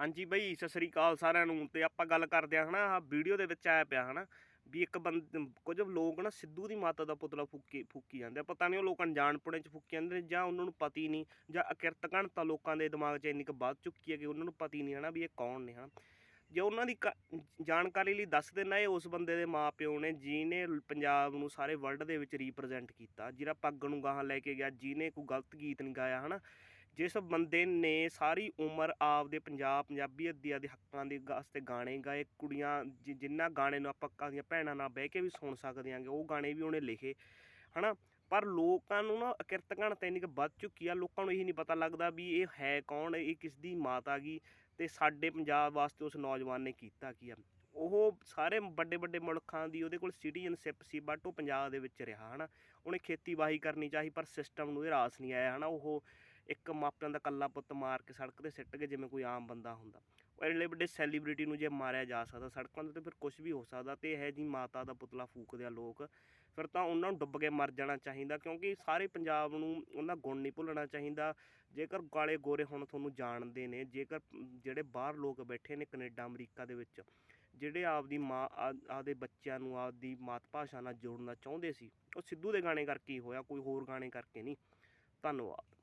ਹਾਂਜੀ ਬਈ, ਸਤਿ ਸ੍ਰੀ ਅਕਾਲ ਸਾਰਿਆਂ ਨੂੰ ਤੇ ਆਪਾਂ ਗੱਲ ਕਰਦੇ ਆ ਹਨਾ, ਆਹ ਵੀਡੀਓ ਦੇ ਵਿੱਚ ਆਇਆ ਪਿਆ ਹਨਾ, ਵੀ ਇੱਕ ਬੰਦ, ਕੁਝ ਲੋਕ ਨਾ ਸਿੱਧੂ ਦੀ ਮਾਤਾ ਦਾ ਪੁਤਲਾ ਫੂਕੀ ਫੂਕੀ ਜਾਂਦੇ ਆ, ਪਤਾ ਨਹੀਂ ਉਹ ਲੋਕ ਅਣਜਾਣਪੁਣੇ ਚ ਫੂਕੀ ਜਾਂਦੇ ਨੇ ਜਾਂ ਉਹਨਾਂ ਨੂੰ ਪਤਾ ਹੀ ਨਹੀਂ, ਜਾਂ ਅਕਿਰਤ ਘਣਤਾ ਲੋਕਾਂ ਦੇ ਦਿਮਾਗ 'ਚ ਇੰਨੀ ਕੁ ਵੱਧ ਚੁੱਕੀ ਹੈ ਕਿ ਉਹਨਾਂ ਨੂੰ ਪਤਾ ਹੀ ਨਹੀਂ ਹਨਾ, ਵੀ ਇਹ ਕੌਣ ਨੇ ਹਨਾ। ਜੇ ਉਹਨਾਂ ਦੀ ਕ- ਜਾਣਕਾਰੀ ਲਈ ਦੱਸ ਦੇਣਾ ਇਹ ਉਸ ਬੰਦੇ ਦੇ ਮਾਪਿਓ ਨੇ ਜਿਹਨੇ ਪੰਜਾਬ ਨੂੰ ਸਾਰੇ ਵਰਲਡ ਦੇ ਵਿੱਚ ਰੀਪਰੈਜ਼ੈਂਟ ਕੀਤਾ ਜਿਹੜਾ ਪੱਗ ਨੂੰ ਗਾਹਾਂ ਲੈ ਕੇ ਗਿਆ, ਜਿਹਨੇ ਕੋਈ ਗਲਤ ਗੀਤ ਨਹੀਂ ਗਾਇਆ ਹਨਾ ਜਿਸ ਬੰਦੇ ਨੇ ਸਾਰੀ ਉਮਰ ਆਪਦੇ ਪੰਜਾਬ ਪੰਜਾਬੀਅਤ ਦੀਆਂ ਦੇ ਹੱਕਾਂ ਦੇ ਵਾਸਤੇ ਗਾਣੇ ਗਾਏ, ਕੁੜੀਆਂ ਜਿ- ਜਿਨ੍ਹਾਂ ਗਾਣੇ ਨੂੰ ਆਪਾਂ ਦੀਆਂ ਭੈਣਾਂ ਨਾਲ ਬਹਿ ਕੇ ਵੀ ਸੁਣ ਸਕਦੇ ਆਂਗੇ ਉਹ ਗਾਣੇ ਵੀ ਉਹਨੇ ਲਿਖੇ, ਹਨਾ? ਪਰ ਲੋਕਾਂ ਨੂੰ ਨਾ ਅਕਿਰਤ ਘਣਤਾ ਇੰਨੀ ਕੁ ਵੱਧ ਚੁੱਕੀ ਆ, ਲੋਕਾਂ ਨੂੰ ਇਹ ਨਹੀਂ ਪਤਾ ਲੱਗਦਾ ਵੀ ਇਹ ਹੈ ਕੌਣ, ਇਹ ਕਿਸ ਦੀ ਮਾਤਾ ਗਈ ਤੇ ਸਾਡੇ ਪੰਜਾਬ ਵਾਸਤੇ ਉਸ ਨੌਜਵਾਨ ਨੇ ਕੀਤਾ ਕੀ ਆ। ਉਹ ਸਾਰੇ ਵੱਡੇ ਵੱਡੇ ਮੁਲਕਾਂ ਦੀ ਉਹਦੇ ਕੋਲ ਸਿਟੀਜ਼ਨਸ਼ਿਪ ਸੀ, ਬਟ ਉਹ ਪੰਜਾਬ ਦੇ ਵਿੱਚ ਰਿਹਾ, ਹਨਾ? ਉਹਨੇ ਖੇਤੀਬਾੜੀ ਕਰਨੀ ਚਾਹੀ, ਪਰ ਸਿਸਟਮ ਨੂੰ ਇਹ ਰਾਸ ਨਹੀਂ ਆਇਆ, ਹਨਾ? ਉਹ ਇੱਕ ਮਾਪਿਆਂ ਦਾ ਕੱਲਾ ਪੁੱਤ ਮਾਰ ਕੇ ਸੜਕ ਤੇ ਸਿੱਟ ਕੇ ਜਿਵੇਂ ਕੋਈ ਆਮ ਬੰਦਾ ਹੁੰਦਾ। ਉਹ ਐਡੇ ਵੱਡੇ ਸੈਲੀਬ੍ਰਿਟੀ ਨੂੰ ਜੇ ਮਾਰਿਆ ਜਾ ਸਕਦਾ ਸੜਕਾਂ ਤੇ ਫਿਰ ਕੁਝ ਵੀ ਹੋ ਸਕਦਾ ਤੇ ਇਹ ਜੀ ਮਾਤਾ ਦਾ ਪੁਤਲਾ ਫੂਕਦੇ ਆ ਲੋਕ। ਫਿਰ ਤਾਂ ਉਹਨਾਂ ਨੂੰ ਡੁੱਬ ਕੇ ਮਰ ਜਾਣਾ ਚਾਹੀਦਾ ਕਿਉਂਕਿ ਸਾਰੇ ਪੰਜਾਬ ਨੂੰ ਉਹਨਾਂ ਗੁਣ ਨਹੀਂ ਭੁੱਲਣਾ ਚਾਹੀਦਾ। ਜੇਕਰ ਕਾਲੇ ਗੋਰੇ ਹੁਣ ਤੁਹਾਨੂੰ ਜਾਣਦੇ ਨੇ, ਜੇਕਰ ਜਿਹੜੇ ਬਾਹਰ ਲੋਕ ਬੈਠੇ ਨੇ ਕੈਨੇਡਾ, ਅਮਰੀਕਾ ਦੇ ਵਿੱਚ, ਜਿਹੜੇ ਆਪਦੀ ਮਾਂ ਆਪਦੇ ਬੱਚਿਆਂ ਨੂੰ ਆਪਦੀ ਮਾਤ ਭਾਸ਼ਾ ਨਾਲ ਜੋੜਨਾ ਚਾਹੁੰਦੇ ਸੀ, ਉਹ ਸਿੱਧੂ ਦੇ ਗਾਣੇ ਕਰਕੇ ਹੀ ਹੋਇਆ, ਕੋਈ ਹੋਰ ਗਾਣੇ ਕਰਕੇ ਨਹੀਂ। ਧੰਨਵਾਦ।